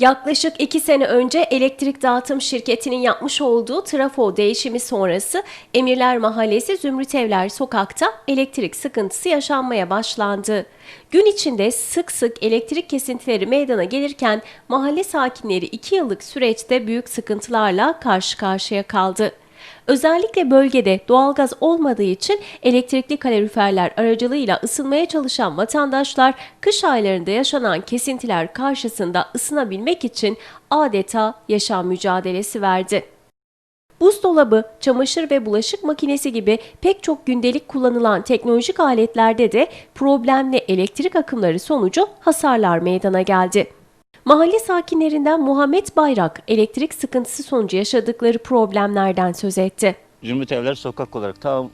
Yaklaşık iki sene önce elektrik dağıtım şirketinin yapmış olduğu trafo değişimi sonrası Emirler Mahallesi Zümrüt Evler sokakta elektrik sıkıntısı yaşanmaya başlandı. Gün içinde sık sık elektrik kesintileri meydana gelirken mahalle sakinleri iki yıllık süreçte büyük sıkıntılarla karşı karşıya kaldı. Özellikle bölgede doğalgaz olmadığı için elektrikli kaloriferler aracılığıyla ısınmaya çalışan vatandaşlar kış aylarında yaşanan kesintiler karşısında ısınabilmek için adeta yaşam mücadelesi verdi. Buzdolabı, çamaşır ve bulaşık makinesi gibi pek çok gündelik kullanılan teknolojik aletlerde de problemli elektrik akımları sonucu hasarlar meydana geldi. Mahalle sakinlerinden Muhammed Bayrak elektrik sıkıntısı sonucu yaşadıkları problemlerden söz etti. Zümrüt Evler sokak olarak tam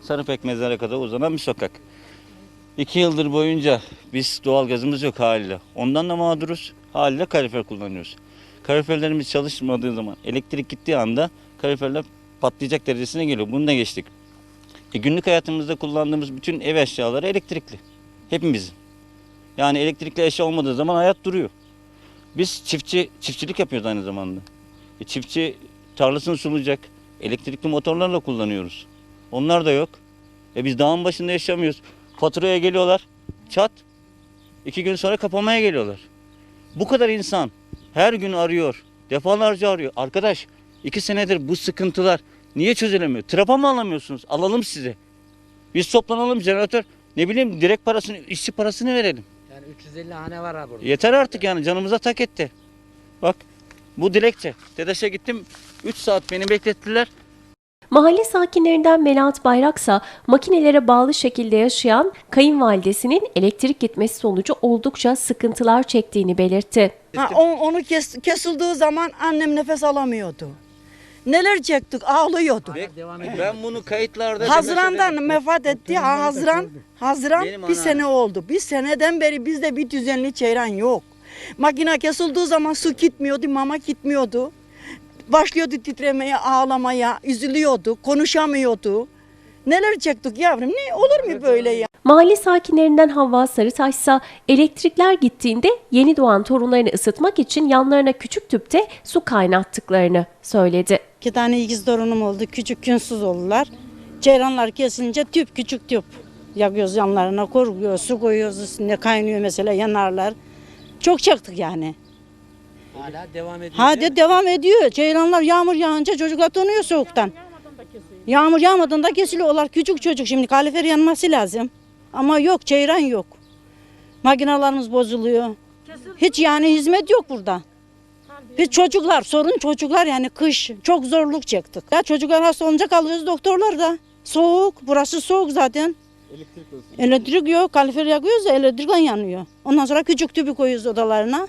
Sarıpek mezara kadar uzanan bir sokak. İki yıldır boyunca biz doğalgazımız yok haliyle. Ondan da mağduruz. Haliyle kalorifer kullanıyoruz. Kaloriferlerimiz çalışmadığı zaman elektrik gittiği anda kaloriferler patlayacak derecesine geliyor. Bunu da geçtik. E, günlük hayatımızda kullandığımız bütün ev eşyaları elektrikli. Hepimizin. Yani elektrikli eşya olmadığı zaman hayat duruyor. Biz çiftçi çiftçilik yapıyoruz aynı zamanda. E, çiftçi tarlasını sulayacak. Elektrikli motorlarla kullanıyoruz. Onlar da yok. E biz dağın başında yaşamıyoruz. Faturaya geliyorlar. Çat. İki gün sonra kapamaya geliyorlar. Bu kadar insan her gün arıyor. Defalarca arıyor. Arkadaş iki senedir bu sıkıntılar niye çözülemiyor? Trapa mı alamıyorsunuz? Alalım size. Biz toplanalım jeneratör. Ne bileyim direkt parasını, işçi parasını verelim. Yani 350 hane var ha burada. Yeter artık yani canımıza tak etti. Bak bu dilekçe. TEDAŞ'a gittim 3 saat beni beklettiler. Mahalle sakinlerinden Melahat Bayraksa makinelere bağlı şekilde yaşayan kayınvalidesinin elektrik gitmesi sonucu oldukça sıkıntılar çektiğini belirtti. Ha, o- onu kes, kesildiği zaman annem nefes alamıyordu. Neler çektik ağlıyordu. Ben bunu kayıtlarda Haziran'dan vefat etti. Ha, Haziran, Haziran Benim bir sene oldu. Bir seneden beri bizde bir düzenli çeyren yok. Makine kesildiği zaman su gitmiyordu, mama gitmiyordu. Başlıyordu titremeye, ağlamaya, üzülüyordu, konuşamıyordu. Neler çektik yavrum? Ne olur mu böyle ya? Mahalle sakinlerinden Havva Sarıtaş ise elektrikler gittiğinde yeni doğan torunlarını ısıtmak için yanlarına küçük tüpte su kaynattıklarını söyledi. İki tane ikiz torunum oldu. Küçük günsüz oldular. Ceyranlar kesilince tüp küçük tüp yakıyoruz yanlarına koruyoruz. Su koyuyoruz üstüne kaynıyor mesela yanarlar. Çok çektik yani. Hala devam ediyor. Hadi devam ediyor. Ceyranlar yağmur yağınca çocuklar donuyor soğuktan. Yağmur yağmadığında kesiliyorlar. Küçük çocuk şimdi kalifer yanması lazım. Ama yok ceyran yok. Makinalarımız bozuluyor. Hiç yani hizmet yok burada. Biz çocuklar, sorun çocuklar yani kış çok zorluk çektik. Ya çocuklar hasta olunca kalıyoruz doktorlar da. Soğuk, burası soğuk zaten. Elektrik yok, kalifer yakıyoruz da elektrikten yanıyor. Ondan sonra küçük tüpü koyuyoruz odalarına.